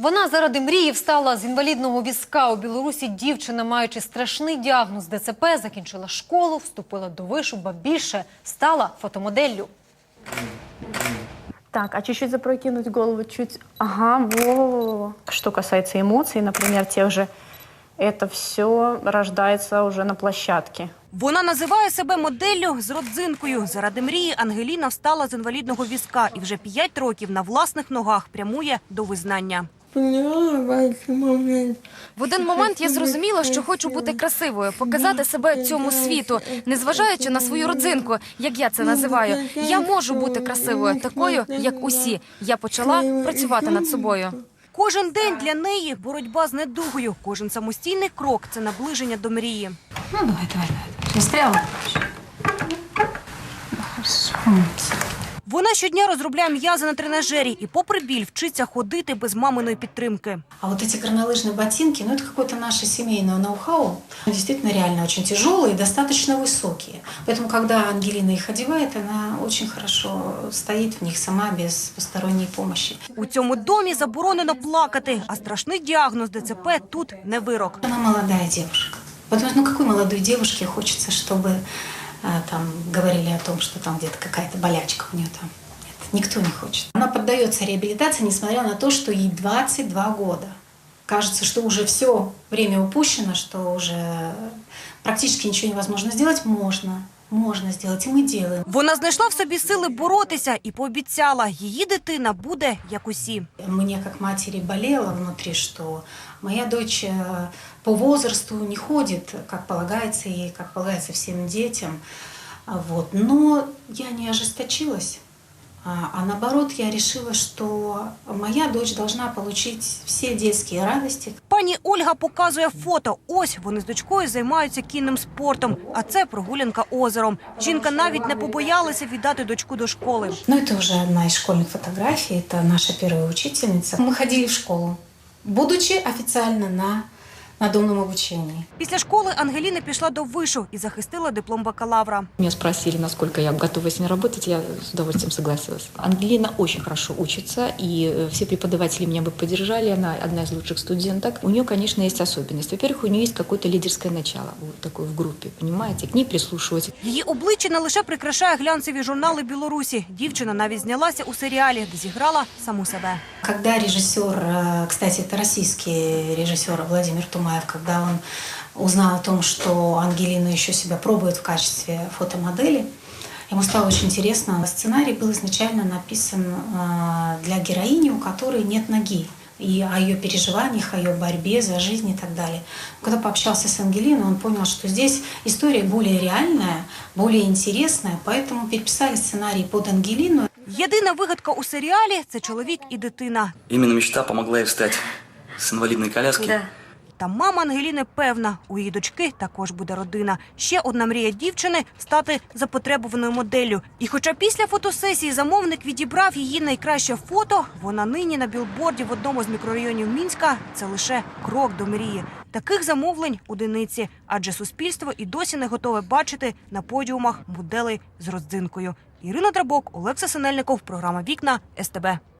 Вона заради мрії встала з інвалідного візка. У Білорусі дівчина, маючи страшний діагноз ДЦП, закінчила школу, вступила до вишу, ба більше стала фотомоделлю. Так, а чуть-чуть запрокинуть голову, чуть... Ага, во Что касается эмоций, например, тех же, это все рождается уже на площадке. Вона називає себе моделлю з родзинкою. Заради мрії Ангеліна встала з інвалідного візка і вже п'ять років на власних ногах прямує до визнання. Поняла в один момент. В один момент я зрозуміла, що хочу бути красивою, показати себе цьому світу, незважаючи на свою родзинку, як я це називаю. Я можу бути красивою, такою, як усі. Я почала працювати над собою. Кожен день для неї боротьба з недугою. Кожен самостійний крок це наближення до мрії. Ну, давай, давай, давай. Застряла? Вона щодня розробляє м'язи на тренажері і, попри біль, вчиться ходити без маминої підтримки. А вот эти горнолыжные ботинки, ну это какое-то наше семейное ноу-хау. Они Действительно реально очень тяжелые и достаточно высокие. Поэтому, когда Ангелина их одевает, она очень хорошо стоит в них сама без посторонней помощи. У цьому домі заборонено плакати, а страшний діагноз ДЦП тут не вирок. Она молодая девушка. Потому что, ну какой молодой девушке хочется, чтобы э, там говорили о том, что там где-то какая-то болячка у нее там. Нет, никто не хочет. Она поддается реабилитации, несмотря на то, что ей 22 года. Кажется, что уже все время упущено, что уже практически ничего невозможно сделать. Можно, можно зробити, ми делаем. Вона знайшла в собі сили боротися і пообіцяла, її дитина буде як усі. Мені, як матері, боліло внутрі, що моя дочь э, по возрасту не ходить, як полагається їй, як полагається всім дітям. Вот. Но я не ожесточилась, а, а наоборот я решила, что моя дочь должна получить все детские радости, Пані Ольга показує фото. Ось вони з дочкою займаються кінним спортом, а це прогулянка озером. Жінка навіть не побоялася віддати дочку до школи. Ну, это уже одна из школьных фотографий, это наша первая учительница. Мы ходили в школу, будучи официально на надомном обучении. Після школи Ангеліна пішла до вишу і захистила диплом бакалавра. Меня спросили, насколько я готова с ней работать, я с удовольствием согласилась. Ангелина очень хорошо учится, и э, все преподаватели меня бы поддержали, она одна из лучших студенток. У нее, конечно, есть особенность. Во-первых, у нее есть какое-то лидерское начало, вот такое в группе, понимаете, к ней прислушивать. Її обличчя не лише прикрашає глянцеві журнали Білорусі. Дівчина навіть знялася у серіалі, де зіграла саму себе. Когда режиссер, э, кстати, это российский режиссер Владимир Тумаев, когда он узнал о том, что Ангелина еще себя пробует в качестве фотомодели, ему стало очень интересно. Сценарий был изначально написан э, для героини, у которой нет ноги и о ее переживаниях, о ее борьбе за жизнь и так далее. Когда пообщался с Ангелиной, он понял, что здесь история более реальная, более интересная, поэтому переписали сценарий под Ангелину. Єдина вигадка у серіалі це чоловік і дитина. Именно мечта помогла ей встать с инвалидной коляски. Та мама Ангеліни певна, у її дочки також буде родина. Ще одна мрія дівчини стати запотребованою моделлю. І хоча після фотосесії замовник відібрав її найкраще фото, вона нині на білборді в одному з мікрорайонів Мінська це лише крок до мрії. Таких замовлень одиниці, адже суспільство і досі не готове бачити на подіумах моделей з родзинкою. Ірина Драбок, Олекса Синельников, програма Вікна СТБ.